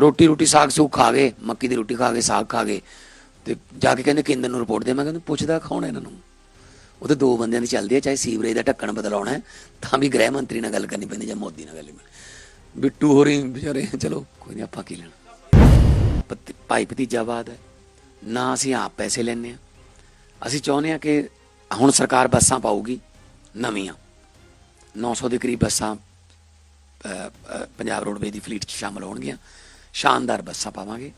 ਰੋਟੀ ਰੋਟੀ ਸਾਗ ਸੂਗ ਖਾ ਗਏ, ਮੱਕੀ ਦੀ ਰੋਟੀ ਖਾ ਗਏ, ਸਾਗ ਖਾ ਗਏ। ਤੇ ਜਾ ਕੇ ਕਹਿੰਦੇ ਕੇਂਦਰ ਨੂੰ ਰਿਪੋਰਟ ਦੇ, ਮੈਂ ਕਹਿੰਦਾ ਪੁੱਛਦਾ ਕੌਣ ਹੈ ਇਹਨਾਂ ਨੂੰ? ਉਹਦੇ ਦੋ ਬੰਦਿਆਂ ਦੀ ਚੱਲਦੀ ਹੈ, ਚਾਹੇ ਸੀਵਰੇਜ ਦਾ ਢੱਕਣ ਬਦਲਾਉਣਾ ਹੈ, ਤਾਂ ਵੀ ਗ੍ਰਹਿ ਮੰਤਰੀ ਨਾਲ ਗੱਲ ਕਰਨੀ ਪੈਂਦੀ ਜਾਂ ਮੋਦੀ ਨਾਲ ਗੱਲ ਕਰਨੀ। ਬਿੱਟੂ ਹੋਰੀ ਵਿਚਾਰੇ, ਚਲੋ ਕੋਈ ਨਹੀਂ ਆਪਾਂ ਕੀ ਲੈਣਾ? ਭਾਈ ਭਤੀਜਾਵਾਦ ਹੈ। ਨਾ ਅਸੀਂ ਆਪ ਪੈਸੇ ਲੈਣੇ ਆ ਅਸੀਂ ਚਾਹੁੰਦੇ ਆ ਕਿ ਹੁਣ ਸਰਕਾਰ ਬੱਸਾਂ ਪਾਊਗੀ, ਨਵੀਆਂ। 900 ਦੇ ਕਰੀਬ ਬੱਸਾਂ ਪੰਜਾਬ ਰੋਡਵੇਜ਼ ਦੀ ਫਲੀਟ 'ਚ ਸ਼ਾਮਲ ਹੋਣਗੀਆਂ। ਸ਼ਾਨਦਾਰ ਬੱਸਾਂ ਪਾਵਾਂਗੇ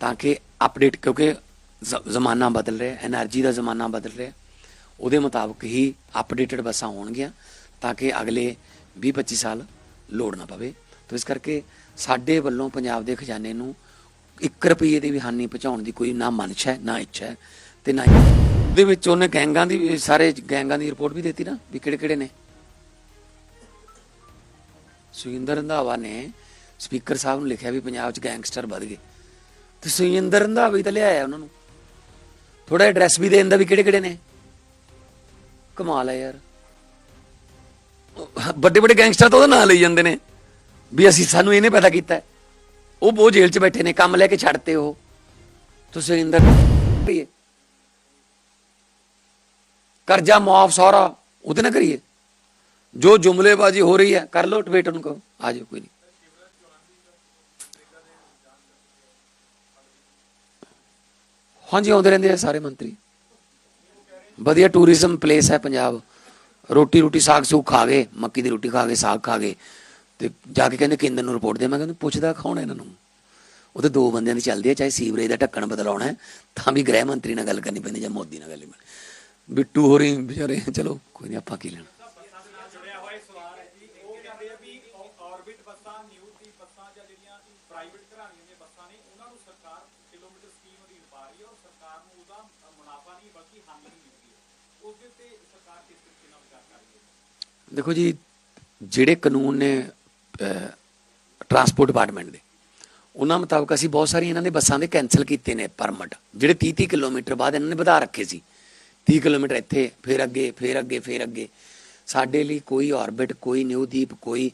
ਤਾਂ ਕਿ ਅਪਡੇਟ ਕਿਉਂਕਿ ਜ਼ਮਾਨਾ ਬਦਲ ਰਿਹਾ ਹੈ એનર્ਜੀ ਦਾ ਜ਼ਮਾਨਾ ਬਦਲ ਰਿਹਾ। ਉਹਦੇ ਮੁਤਾਬਕ ਹੀ ਅਪਡੇਟਡ ਬੱਸਾਂ ਹੋਣਗੀਆਂ ਤਾਂ ਕਿ ਅਗਲੇ 20-25 ਸਾਲ ਲੋੜ ਨਾ ਪਵੇ। ਤਾਂ ਇਸ ਕਰਕੇ ਸਾਡੇ ਵੱਲੋਂ ਪੰਜਾਬ ਦੇ ਖਜ਼ਾਨੇ ਨੂੰ 1 ਰੁਪਏ ਦੀ ਵੀ ਹਾਨੀ ਪਹੁੰਚਾਉਣ ਦੀ ਕੋਈ ਨਾ ਮਨਸ਼ਾ ਹੈ, ਨਾ ਇੱਛਾ ਹੈ ਤੇ ਨਾ ਦੇ ਵਿੱਚ ਉਹਨੇ ਗੈਂਗਾਂ ਦੀ ਸਾਰੇ ਗੈਂਗਾਂ ਦੀ ਰਿਪੋਰਟ ਵੀ ਦਿੱਤੀ ਨਾ ਵੀ ਕਿਹੜੇ ਕਿਹੜੇ ਨੇ। ਸੁਖਿੰਦਰ ਰੰਧਾਵਾ ਨੇ ਸਪੀਕਰ ਸਾਹਿਬ ਨੂੰ ਲਿਖਿਆ ਵੀ ਪੰਜਾਬ 'ਚ ਗੈਂਗਸਟਰ ਵਧ ਗਏ। ਤੇ ਸੁਜਿੰਦਰ ਰੰਧਾਵਾ ਤਾਂ ਲਿਆਇਆ ਉਹਨਾਂ ਨੂੰ। ਥੋੜਾ ਐਡਰੈਸ ਵੀ ਦੇਣ ਦਾ ਵੀ ਕਿਹੜੇ ਕਿਹੜੇ ਨੇ? ਕਮਾਲ ਹੈ ਯਾਰ। ਵੱਡੇ ਵੱਡੇ ਗੈਂਗਸਟਰ ਤਾਂ ਉਹਦਾ ਨਾਂ ਲਈ ਜਾਂਦੇ ਨੇ। ਵੀ ਅਸੀਂ ਸਾਨੂੰ ਇਹਨੇ ਪੈਦਾ ਕੀਤਾ। ਉਹ ਬਹੁਤ ਜੇਲ੍ਹ 'ਚ ਬੈਠੇ ਨੇ, ਕੰਮ ਲੈ ਕੇ ਛੱਡਤੇ ਉਹ। ਤੁਸੀਂ ਇੰਦਰ ਕਰੀਏ। ਕਰਜ਼ਾ ਮੁਆਫ ਸਾਰਾ ਉਹਦੇ ਨਾਲ ਕਰੀਏ। ਜੋ ਜੁਮਲੇਬਾਜ਼ੀ ਹੋ ਰਹੀ ਹੈ, ਕਰ ਲਓ ਟਵੇਟ ਉਹਨੂੰ ਕਹੋ। ਆ ਜਾਓ, ਕੋਈ ਨਹੀਂ। ਹਾਂਜੀ, ਆਉਂਦੇ ਰਹਿੰਦੇ ਆ ਸਾਰੇ ਮੰਤਰੀ। ਵਧੀਆ ਟੂਰਿਜ਼ਮ ਪਲੇਸ ਹੈ ਪੰਜਾਬ। ਰੋਟੀ ਰੋਟੀ, ਸਾਗ ਸੂਗ ਖਾ ਗਏ, ਮੱਕੀ ਦੀ ਰੋਟੀ ਖਾ ਗਏ, ਸਾਗ ਖਾ ਗਏ। ਤੇ ਜਾ ਕੇ ਕਹਿੰਦੇ ਕੇਂਦਰ ਨੂੰ ਰਿਪੋਰਟ ਦੇ, ਮੈਂ ਕਹਿੰਦਾ ਪੁੱਛਦਾ ਕੌਣ ਇਹਨਾਂ ਨੂੰ? ਉਹ ਉਹਦੇ ਦੋ ਬੰਦਿਆਂ ਦੀ ਚੱਲਦੀ ਹੈ, ਚਾਹੇ ਸੀਵਰੇਜ ਦਾ ਢੱਕਣ ਬਦਲਾਉਣਾ ਹੈ, ਤਾਂ ਵੀ ਗ੍ਰਹਿ ਮੰਤਰੀ ਨਾਲ ਗੱਲ ਕਰਨੀ ਪੈਂਦੀ ਜਾਂ ਮੋਦੀ ਨਾਲ ਗੱਲ ਕਰਨੀ ਬਿੱਟੂ ਹੋਰੀ ਵਿਚਾਰੇ, ਚਲੋ ਕੋਈ ਨਹੀਂ ਆਪਾਂ ਕੀ ਲੈਣਾ ਜੁੜਿਆ ਹੋਇਆ ਇੱਕ ਸਵਾਲ ਹੈ ਜੀ ਉਹ ਕਹਿੰਦੇ ਆ ਵੀ ਆਰਬਿਟ ਬੱਸਾਂ ਨਿਊ ਦੀ ਬੱਸਾਂ ਜਾਂ ਜਿਹੜੀਆਂ ਪ੍ਰਾਈਵੇਟ ਘਰਾਣੀਆਂ ਦੀਆਂ ਬੱਸਾਂ ਨੇ ਉਹਨਾਂ ਨੂੰ ਸਰਕਾਰ ਕਿਲੋਮੀਟਰ ਸਕੀਮ ਅਧੀਨ ਪਾ ਰਹੀ ਹੈ ਔਰ ਸਰਕਾਰ ਨੂੰ ਉਹਦਾ ਅ, ਮੁਨਾਫਾ ਨਹੀਂ ਬਲਕਿ ਹਾਨੀ ਹੀ ਮਿਲਦੀ ਹੈ ਉਸ ਦੇ ਉੱਤੇ ਸਰਕਾਰ ਕਿਸ ਤਰੀਕੇ ਨਾਲ ਵਿਚਾਰ ਕਰ ਰਹੀ ਹੈ ਦੇਖੋ ਜੀ, ਜਿਹੜੇ ਕਾਨੂੰਨ ਨੇ ਟਰਾਂਸਪੋਰਟ ਡਿਪਾਰਟਮੈਂਟ ਦੇ, ਉਹਨਾਂ ਮੁਤਾਬਕ ਅਸੀਂ ਬਹੁਤ ਸਾਰੀਆਂ ਇਹਨਾਂ ਦੇ ਬੱਸਾਂ ਦੇ ਕੈਨਸਲ ਕੀਤੇ ਨੇ ਪਰਮਿਟ ਜਿਹੜੇ 30 30 ਕਿਲੋਮੀਟਰ ਬਾਅਦ ਇਹਨਾਂ ਨੇ ਵਧਾ ਰੱਖੇ ਸੀ। 30 ਕਿਲੋਮੀਟਰ ਇੱਥੇ, ਫਿਰ ਅੱਗੇ ਫਿਰ ਅੱਗੇ ਫਿਰ ਅੱਗੇ। ਸਾਡੇ ਲਈ ਕੋਈ ਆਰਬਿਟ ਕੋਈ ਨਿਊਦੀਪ ਕੋਈ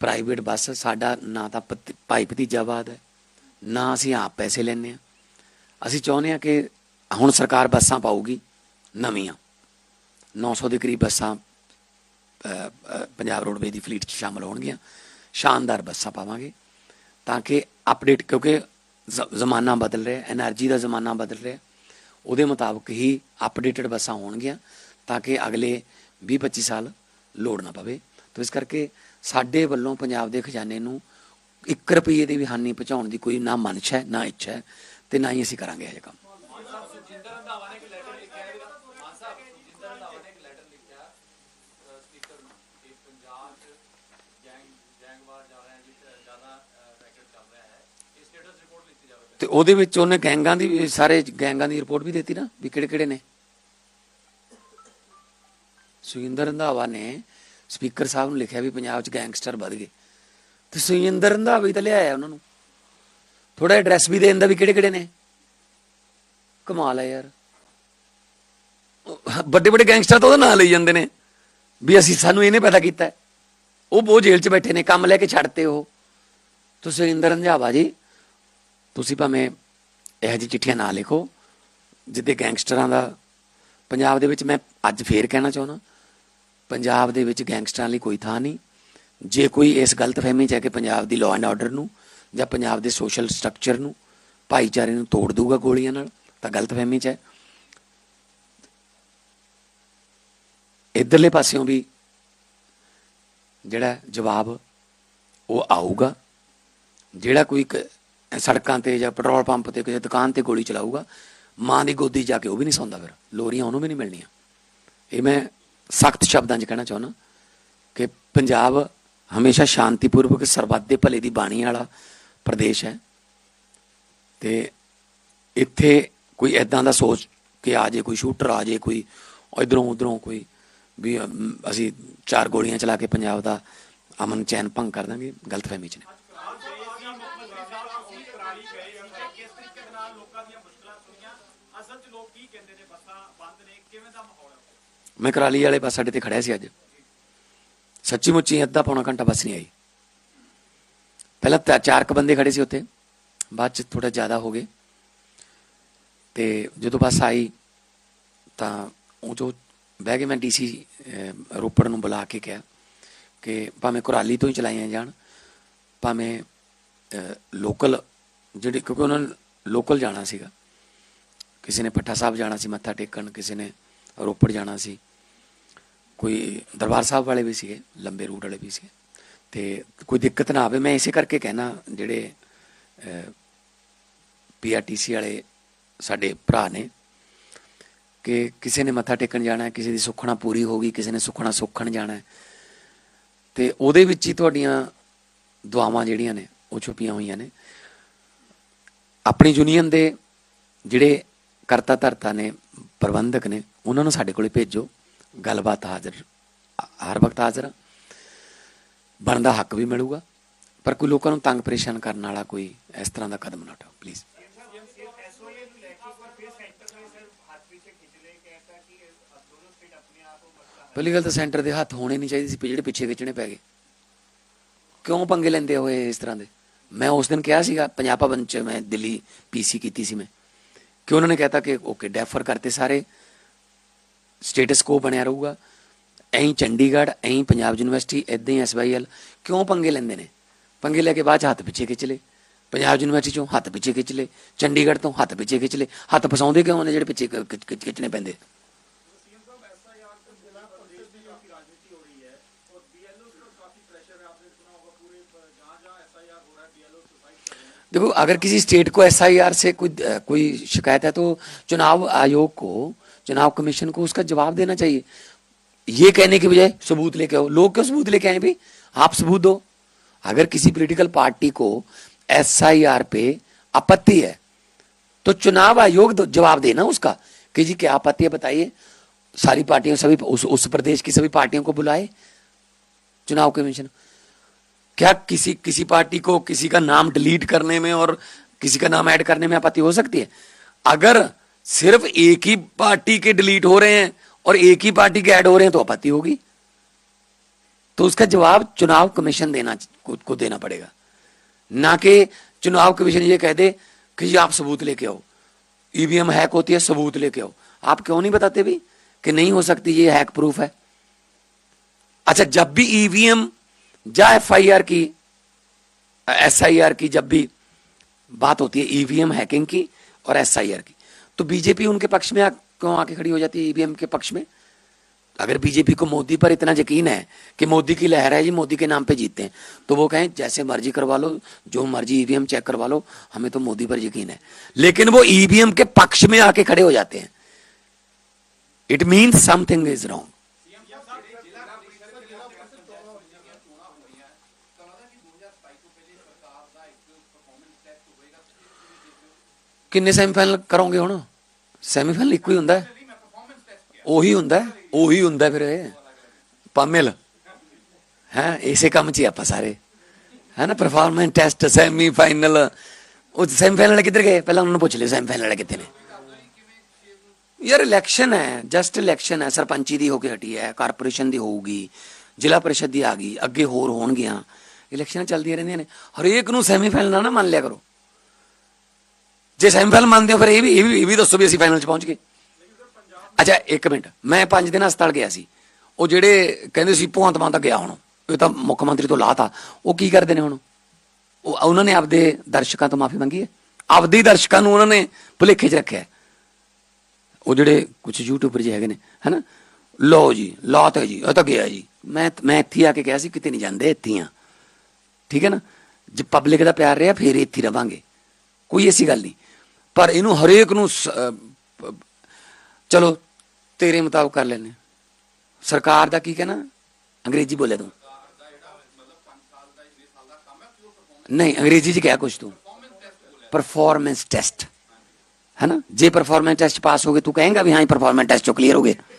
ਪ੍ਰਾਈਵੇਟ ਬੱਸ, ਸਾਡਾ ਨਾ ਤਾਂ ਭਤ- ਭਾਈ ਭਤੀਜਾਵਾਦ ਹੈ, ਨਾ ਅਸੀਂ ਆਪ ਪੈਸੇ ਲੈਣੇ ਆ ਅਸੀਂ ਚਾਹੁੰਦੇ ਆ ਕਿ ਹੁਣ ਸਰਕਾਰ ਬੱਸਾਂ ਪਾਊਗੀ, ਨਵੀਆਂ। 900 ਦੇ ਕਰੀਬ ਬੱਸਾਂ ਪੰਜਾਬ ਰੋਡਵੇ ਦੀ ਫਲੀਟ 'ਚ ਸ਼ਾਮਲ ਹੋਣਗੀਆਂ। ਸ਼ਾਨਦਾਰ ਬੱਸਾਂ ਪਾਵਾਂਗੇ ਤਾਂ ਕਿ ਅਪਡੇਟ, ਕਿਉਂਕਿ ਜ਼ਮਾਨਾ ਬਦਲ ਰਿਹਾ એનર્ਜੀ ਦਾ ਜ਼ਮਾਨਾ ਬਦਲ ਰਿਹਾ। ਉਹਦੇ ਮੁਤਾਬਕ ਹੀ ਅਪਡੇਟਡ ਬੱਸਾਂ ਹੋਣਗੀਆਂ ਤਾਂ ਕਿ ਅਗਲੇ 20-25 ਸਾਲ ਲੋੜ ਨਾ ਪਵੇ। ਤੋ ਇਸ ਕਰਕੇ ਸਾਡੇ ਵੱਲੋਂ ਪੰਜਾਬ ਦੇ ਖਜ਼ਾਨੇ ਨੂੰ 1 ਰੁਪਏ ਦੀ ਵੀ ਹਾਨੀ ਪਹੁੰਚਾਉਣ ਦੀ ਕੋਈ ਨਾ ਮਨਸ਼ਾ ਹੈ, ਨਾ ਇੱਛਾ ਹੈ ਤੇ ਨਾ ਹੀ ਅਸੀਂ ਕਰਾਂਗੇ ਇਹ ਕੰਮ। ਸੁਖਜਿੰਦਰ ਰੰਧਾਵਾ ਨੇ ਇੱਕ ਲੈਟਰ ਲਿਖਿਆ ਹੈ ਮਾਨ ਸਾਹਿਬ ਸੁਖਜਿੰਦਰ ਰੰਧਾਵਾ ਨੇ ਇੱਕ ਲੈਟਰ ਲਿਖਿਆ ਸਪੀਕਰ ਨੂੰ, ਕਿ ਪੰਜਾਬ 'ਚ ਗੈਂਗ, ਗੈਂਗਵਾਰ ਜਾ ਰਿਹਾ ਹੈ ਜ਼ਿਆਦਾ ਰੈਕਟ ਚੱਲ ਰਿਹਾ ਹੈ, ਇਹ ਸਟੇਟਸ ਰਿਪੋਰਟ ਲਿਖੀ ਜਾਵੇ ਤੇ ਉਹਦੇ ਵਿੱਚ ਉਹਨੇ ਗੈਂਗਾਂ ਦੀ ਸਾਰੇ ਗੈਂਗਾਂ ਦੀ ਰਿਪੋਰਟ ਵੀ ਦਿੱਤੀ ਨਾ, ਵੀ ਕਿਹੜੇ ਕਿਹੜੇ ਨੇ? ਸੁਖਿੰਦਰ ਰੰਧਾਵਾ ਨੇ ਸਪੀਕਰ ਸਾਹਿਬ ਨੂੰ ਲਿਖਿਆ ਵੀ ਪੰਜਾਬ 'ਚ ਗੈਂਗਸਟਰ ਵੱਧ ਗਏ। ਤੇ ਸੁਖਿੰਦਰ ਰੰਧਾਵਾ ਹੀ ਤਾਂ ਲਿਆਇਆ ਉਹਨਾਂ ਨੂੰ। ਥੋੜਾ ਐਡਰੈਸ ਵੀ ਦੇ ਦਿੰਦਾ ਵੀ ਕਿਹੜੇ ਕਿਹੜੇ ਨੇ? ਕਮਾਲ ਹੈ ਯਾਰ। ਵੱਡੇ ਵੱਡੇ ਗੈਂਗਸਟਰ ਤਾਂ ਉਹਦਾ ਨਾਂ ਲਈ ਜਾਂਦੇ ਨੇ। ਵੀ ਅਸੀਂ ਸਾਨੂੰ ਇਹਨੇ ਪੈਦਾ ਕੀਤਾ। ਉਹ ਉਹ ਜੇਲ੍ਹ 'ਚ ਬੈਠੇ ਨੇ, ਕੰਮ ਲੈ ਕੇ ਛੱਡਤੇ ਉਹ। ਤੁਸੀਂ ਇੰਦਰ ਰੰਝਾਵਾ ਜੀ, ਤੁਸੀਂ ਭਾਵੇਂ ਇਹੋ ਜਿਹੀ ਚਿੱਠੀਆਂ ਨਾ ਲਿਖੋ, ਜਿੱਦੇ ਗੈਂਗਸਟਰਾਂ ਦਾ ਪੰਜਾਬ ਦੇ ਵਿੱਚ ਮੈਂ ਅੱਜ ਫੇਰ ਕਹਿਣਾ ਚਾਹੁੰਦਾ। ਪੰਜਾਬ ਦੇ ਵਿੱਚ ਗੈਂਗਸਟਰਾਂ ਲਈ ਕੋਈ ਥਾਂ ਨਹੀਂ। ਜੇ ਕੋਈ ਇਸ ਗਲਤਫਹਿਮੀ 'ਚ ਹੈ ਕਿ ਪੰਜਾਬ ਦੀ ਲਾਅ ਐਂਡ ਆਰਡਰ ਨੂੰ ਜਾਂ ਪੰਜਾਬ ਦੇ ਸੋਸ਼ਲ ਸਟਰਕਚਰ ਨੂੰ, ਭਾਈਚਾਰੇ ਨੂੰ ਤੋੜ ਦੂਗਾ ਗੋਲੀਆਂ ਨਾਲ ਤਾਂ ਗਲਤਫਹਿਮੀ 'ਚ ਹੈ। ਇਧਰਲੇ ਪਾਸਿਓਂ ਵੀ ਜਿਹੜਾ ਜਵਾਬ ਉਹ ਆਊਗਾ, ਜਿਹੜਾ ਕੋਈ ਕ- ਸੜਕਾਂ ਤੇ ਜਾਂ ਪੈਟਰੋਲ ਪੰਪ ਤੇ ਕਿਸੇ ਦੁਕਾਨ ਤੇ ਗੋਲੀ ਚਲਾਊਗਾ, ਮਾਂ ਦੀ ਗੋਦੀ ਜਾ ਕੇ ਉਹ ਵੀ ਨਹੀਂ ਸੌਂਦਾ ਫਿਰ, ਲੋਰੀਆਂ ਉਹਨੂੰ ਵੀ ਨਹੀਂ ਮਿਲਣੀਆਂ। ਇਹ ਮੈਂ ਸਖਤ ਸ਼ਬਦਾਂ 'ਚ ਕਹਿਣਾ ਚਾਹੁੰਦਾ ਕਿ ਪੰਜਾਬ ਹਮੇਸ਼ਾ ਸ਼ਾਂਤੀਪੂਰਵਕ ਸਰਬੱਤ ਦੇ ਭਲੇ ਦੀ ਬਾਣੀ ਵਾਲਾ ਪ੍ਰਦੇਸ਼ ਹੈ। ਤੇ ਇੱਥੇ ਕੋਈ ਐਦਾਂ ਦਾ ਸੋਚ ਕਿ ਆ ਜੇ ਕੋਈ ਸ਼ੂਟਰ, ਆ ਜੇ ਕੋਈ ਇਧਰੋਂ ਉਧਰੋਂ ਕੋਈ ਵੀ ਅਸੀਂ ਚਾਰ ਗੋਲੀਆਂ ਚਲਾ ਕੇ ਪੰਜਾਬ ਦਾ ਅਮਨ ਚੈਨ ਭੰਗ ਕਰ ਦਾਂਗੇ ਗਲਤਫਹਿਮੀ 'ਚ ਨੇ। 'ਚ ਨੇ ਮੈਂ ਕਰਾਲੀ ਵਾਲੇ ਬੱਸ ਸਾਡੇ ਤੇ ਖੜਿਆ ਸੀ ਅੱਜ। ਸੱਚੀ ਮੁੱਚੀ ਅੱਧਾ ਪੌਣਾ ਘੰਟਾ ਬੱਸ ਨਹੀਂ ਆਈ। ਪਹਿਲਾਂ ਚਾਰ ਕੁ ਬੰਦੇ ਖੜੇ ਸੀ ਉੱਥੇ, ਬਾਅਦ ਚ ਥੋੜਾ ਜ਼ਿਆਦਾ ਹੋ ਗਏ। ਤੇ ਜਦੋਂ ਬੱਸ ਆਈ, ਤਾਂ ਉਹ ਜੋ ਬਹਿ ਕੇ ਮੈਂ ਡੀਸੀ ਰੋਪੜ ਨੂੰ ਬੁਲਾ ਕੇ ਕਿਹਾ ਕਿ ਭਾਵੇਂ ਕੁਰਾਲੀ ਤੋਂ ਹੀ ਚਲਾਈਆਂ ਜਾਣ, ਭਾਵੇਂ ਲੋਕਲ ਜਿਹੜੇ ਕਿਉਂਕਿ ਉਹਨਾਂ ਨੇ ਲੋਕਲ ਜਾਣਾ ਸੀਗਾ। ਕਿਸੇ ਨੇ ਪੱਠਾ ਸਾਹਿਬ ਜਾਣਾ ਸੀ ਮੱਥਾ ਟੇਕਣ, ਕਿਸੇ ਨੇ ਰੋਪੜ ਜਾਣਾ ਸੀ। ਕੋਈ ਦਰਬਾਰ ਸਾਹਿਬ ਵਾਲੇ ਵੀ ਸੀਗੇ, ਲੰਬੇ ਰੂਟ ਵਾਲੇ ਵੀ ਸੀਗੇ। ਤੇ ਕੋਈ ਦਿੱਕਤ ਨਾ ਆਵੇ, ਮੈਂ ਇਸੇ ਕਰਕੇ ਕਹਿਣਾ ਜਿਹੜੇ ਪੀਆਰਟੀਸੀ ਵਾਲੇ ਸਾਡੇ ਭਰਾ ਨੇ, ਕਿ ਕਿਸੇ ਨੇ ਮੱਥਾ ਟੇਕਣ ਜਾਣਾ ਹੈ, ਕਿਸੇ ਦੀ ਸੁੱਖਣਾ ਪੂਰੀ ਹੋ ਗਈ, ਕਿਸੇ ਨੇ ਸੁੱਖਣਾ ਸੁੱਖਣ ਜਾਣਾ ਹੈ। ਤੇ ਉਹਦੇ ਵਿੱਚ ਹੀ ਤੁਹਾਡੀਆਂ ਦੁਆਵਾਂ ਜਿਹੜੀਆਂ ਨੇ, ਉਹ ਛੁਪੀਆਂ ਹੋਈਆਂ ਨੇ। ਆਪਣੀ ਯੂਨੀਅਨ ਦੇ ਜਿਹੜੇ ਕਰਤਾ ਧਰਤਾ ਨੇ, ਪ੍ਰਬੰਧਕ ਨੇ, ਉਹਨਾਂ ਨੂੰ ਸਾਡੇ ਕੋਲੇ ਭੇਜੋ। ਗੱਲਬਾਤ ਹਾਜ਼ਰ, ਹਰ ਵਕਤ ਹਾਜ਼ਰ ਹਾਂ। ਬਣਦਾ ਹੱਕ ਵੀ ਮਿਲੂਗਾ, ਪਰ ਕੋਈ ਲੋਕਾਂ ਨੂੰ ਤੰਗ ਪਰੇਸ਼ਾਨ ਕਰਨ ਵਾਲਾ ਕੋਈ ਇਸ ਤਰ੍ਹਾਂ ਦਾ ਕਦਮ ਨਾ ਉਠਾਓ ਪਲੀਜ਼ ਪਹਿਲੀ ਗੱਲ ਤਾਂ ਸੈਂਟਰ ਦੇ ਹੱਥ ਹੋਣੇ ਨਹੀਂ ਚਾਹੀਦੇ ਸੀ ਜਿਹੜੇ ਪਿੱਛੇ ਖਿੱਚਣੇ ਪੈ ਗਏ। ਕਿਉਂ ਪੰਗੇ ਲੈਂਦੇ ਹੋਏ ਇਸ ਤਰ੍ਹਾਂ ਦੇ? ਮੈਂ ਉਸ ਦਿਨ ਕਿਹਾ ਸੀਗਾ, ਪੰਜਾਬ ਭਵਨ ਚ ਮੈਂ ਦਿੱਲੀ ਪੀਸੀ ਕੀਤੀ ਸੀ ਮੈਂ। ਕਿ ਉਹਨਾਂ ਨੇ ਕਹਿਤਾ ਕਿ, ਓਕੇ, ਡੈਫਰ ਕਰਤੇ ਸਾਰੇ। ਸਟੇਟਸ ਕੋ ਬਣਿਆ ਰਹੂਗਾ। ਐਂ ਚੰਡੀਗੜ੍ਹ, ਐਂ ਪੰਜਾਬ ਯੂਨੀਵਰਸਿਟੀ ਇਦਾਂ ਹੀ ਐਸਵਾਈਐਲ ਕਿਉਂ ਪੰਗੇ ਲੈਂਦੇ ਨੇ? ਪੰਗੇ ਲੈ ਕੇ ਬਾਅਦ ਚ ਹੱਥ ਪਿੱਛੇ ਖਿੱਚ ਲਏ। ਪੰਜਾਬ ਯੂਨੀਵਰਸਿਟੀ ਚੋਂ ਹੱਥ ਪਿੱਛੇ ਖਿੱਚ ਲਏ। ਚੰਡੀਗੜ੍ਹ ਤੋਂ ਹੱਥ ਪਿੱਛੇ ਖਿੱਚ ਲਏ। ਹੱਥ ਫਸਾਉਂਦੇ ਕਿਉਂ ਨੇ ਜਿਹੜੇ ਪਿੱਛੇ ਖਿੱਚ- ਖਿੱਚਣੇ ਪੈਂਦੇ? देखो अगर किसी स्टेट को एसआईआर से कोई कोई शिकायत है तो चुनाव आयोग को चुनाव कमीशन को उसका जवाब देना चाहिए। ये कहने के बजाय सबूत लेके आओ। लोग क्यों सबूत लेके आए भाई? आप सबूत दो। अगर किसी पॉलिटिकल पार्टी को एसआईआर पे आपत्ति है तो चुनाव आयोग जवाब देना उसका। कि जी क्या आपत्ति है बताइए। सारी पार्टियों सभी उस, उस प्रदेश की सभी पार्टियों को बुलाए। चुनाव कमीशन। क्या किसी किसी पार्टी को किसी का नाम डिलीट करने में और किसी का नाम ऐड करने में आपत्ति हो सकती है? अगर सिर्फ़ एक ही पार्टी के डिलीट हो रहे हैं और एक ही पार्टी के ऐड हो रहे हैं तो आपत्ति होगी। तो उसका जवाब चुनाव कमीशन देना को, को देना पड़ेगा। ना कि चुनाव कमीशन ये कह दे कि आप सबूत लेके आओ। ईवीएम हैक होती है सबूत लेके आओ। आप क्यों नहीं बताते भी कि नहीं हो सकती ये हैक प्रूफ है? अच्छा जब भी ईवीएम या एफआईआर की एसआईआर की जब भी बात होती है ईवीएम हैकिंग की और एसआईआर की। तो बीजेपी उनके पक्ष में क्यों आके खड़ी हो जाती है ईवीएम के पक्ष में? अगर बीजेपी को मोदी पर इतना यकीन है कि मोदी की लहर है जी, मोदी के नाम पे जीतते हैं तो वो कहें, जैसे मर्ज़ी करवा लो, जो मर्ज़ी ईवीएम चेक करवा लो, हमें तो मोदी पर यकीन है। लेकिन वो ईवीएम के पक्ष में आके खड़े हो जाते हैं। It means something is wrong ਕਿੰਨੇ ਸੈਮੀਫਾਈਨਲ ਕਰੋਗੇ ਹੁਣ? ਸੈਮੀਫਾਈਨਲ ਇੱਕੋ ਹੀ ਹੁੰਦਾ ਉਹੀ ਹੁੰਦਾ ਉਹੀ ਹੁੰਦਾ ਫਿਰ ਇਹ? ਪਾਮਿਲ। ਹੈ, ਇਸੇ ਕੰਮ 'ਚ ਆਪਾਂ ਸਾਰੇ। ਹੈ ਨਾ ਪਰਫਾਰਮੈਂਸ ਟੈਸਟ ਸੈਮੀਫਾਈਨਲ ਉਹ ਸੈਮੀਫਾਈਨਲ ਕਿੱਧਰ ਗਏ? ਪਹਿਲਾਂ ਉਹਨਾਂ ਨੂੰ ਪੁੱਛ ਲਿਓ ਸੈਮੀਫਾਈਨਲ ਕਿੱਥੇ ਨੇ? ਯਾਰ ਇਲੈਕਸ਼ਨ ਹੈ ਜਸਟ ਇਲੈਕਸ਼ਨ ਹੈ। ਸਰਪੰਚੀ ਦੀ ਹੋ ਕੇ ਹਟੀ ਹੈ ਕਾਰਪੋਰੇਸ਼ਨ ਦੀ ਹੋਊਗੀ, ਜ਼ਿਲ੍ਹਾ ਪਰਿਸ਼ਦ ਦੀ ਆ ਗਈ, ਅੱਗੇ ਹੋਰ ਹੋਣਗੀਆਂ। ਇਲੈਕਸ਼ਨਾਂ ਚੱਲਦੀਆਂ ਰਹਿੰਦੀਆਂ ਨੇ। ਹਰੇਕ ਨੂੰ ਸੈਮੀਫਾਈਨਲ ਨਾ ਨਾ ਮੰਨ ਲਿਆ ਕਰੋ। ਜੇ ਸੈਮੀਫਾਈਨਲ ਮੰਨਦੇ ਹੋ, ਫਿਰ ਇਹ ਵੀ ਇਹ ਵੀ ਇਹ ਵੀ ਦੱਸੋ ਵੀ ਅਸੀਂ ਫਾਈਨਲ 'ਚ ਪਹੁੰਚ ਗਏ। ਅੱਛਾ, ਇੱਕ ਮਿੰਟ। ਮੈਂ 5 ਦਿਨ ਹਸਪਤਾਲ ਗਿਆ ਸੀ। ਉਹ ਜਿਹੜੇ ਕਹਿੰਦੇ ਸੀ ਭਗਵੰਤ ਮਾਨ ਤਾਂ ਗਿਆ ਹੁਣ। ਇਹ ਤਾਂ ਮੁੱਖ ਮੰਤਰੀ ਤੋਂ ਲਾਤਾ। ਉਹ ਕੀ ਕਰਦੇ ਨੇ ਹੁਣ? ਉਹ, ਉਹਨਾਂ ਨੇ ਆਪਦੇ ਦਰਸ਼ਕਾਂ ਤੋਂ ਮਾਫੀ ਮੰਗੀ ਹੈ। ਆਪਦੇ ਹੀ ਦਰਸ਼ਕਾਂ ਨੂੰ ਉਹਨਾਂ ਨੇ ਭੁਲੇਖੇ 'ਚ ਰੱਖਿਆ ਹੈ। ਉਹ ਜਿਹੜੇ ਕੁਝ ਯੂਟਿਊਬਰ ਜਿਹੇ ਹੈਗੇ ਨੇ, ਹਨਾ? ਲਓ ਜੀ, ਲਾਤ ਹੈ ਜੀ ਉਹ ਤਾਂ ਗਿਆ ਜੀ। ਮੈਂ ਮੈਂ ਇੱਥੇ ਆ ਕੇ ਕਿਹਾ ਸੀ, ਕਿਤੇ ਨਹੀਂ ਜਾਂਦੇ, ਇੱਥੇ ਹੀ ਆ। ਠੀਕ ਹੈ ਨਾ? ਜੇ ਪਬਲਿਕ ਦਾ ਪਿਆਰ ਰਿਹਾ, ਫਿਰ ਇੱਥੇ ਹੀ ਰਵਾਂਗੇ। ਕੋਈ ਐਸੀ ਗੱਲ ਨਹੀਂ। ਪਰ ਇਹਨੂੰ ਹਰੇਕ ਨੂੰ ਚਲੋ, ਤੇਰੇ ਮੁਤਾਬਕ ਕਰ ਲੈਨੇ ਸਰਕਾਰ ਦਾ ਕੀ ਕਹਿਣਾ? ਅੰਗਰੇਜ਼ੀ ਬੋਲੇ ਤੂੰ। ਨਹੀਂ, ਅੰਗਰੇਜ਼ੀ ਚ ਕਿਹਾ ਕੁਝ ਤੂੰ। ਪਰਫਾਰਮੈਂਸ ਟੈਸਟ ਹੈ ਨਾ? ਜੇ ਪਰਫਾਰਮੈਂਸ ਟੈਸਟ ਪਾਸ ਹੋ ਗਏ, ਤੂੰ ਕਹੇਂਗਾ ਵੀ ਹਾਂ ਪਰਫਾਰਮੈਂਸ ਟੈਸਟ ਚੋਂ ਕਲੀਅਰ ਹੋ ਗਏ।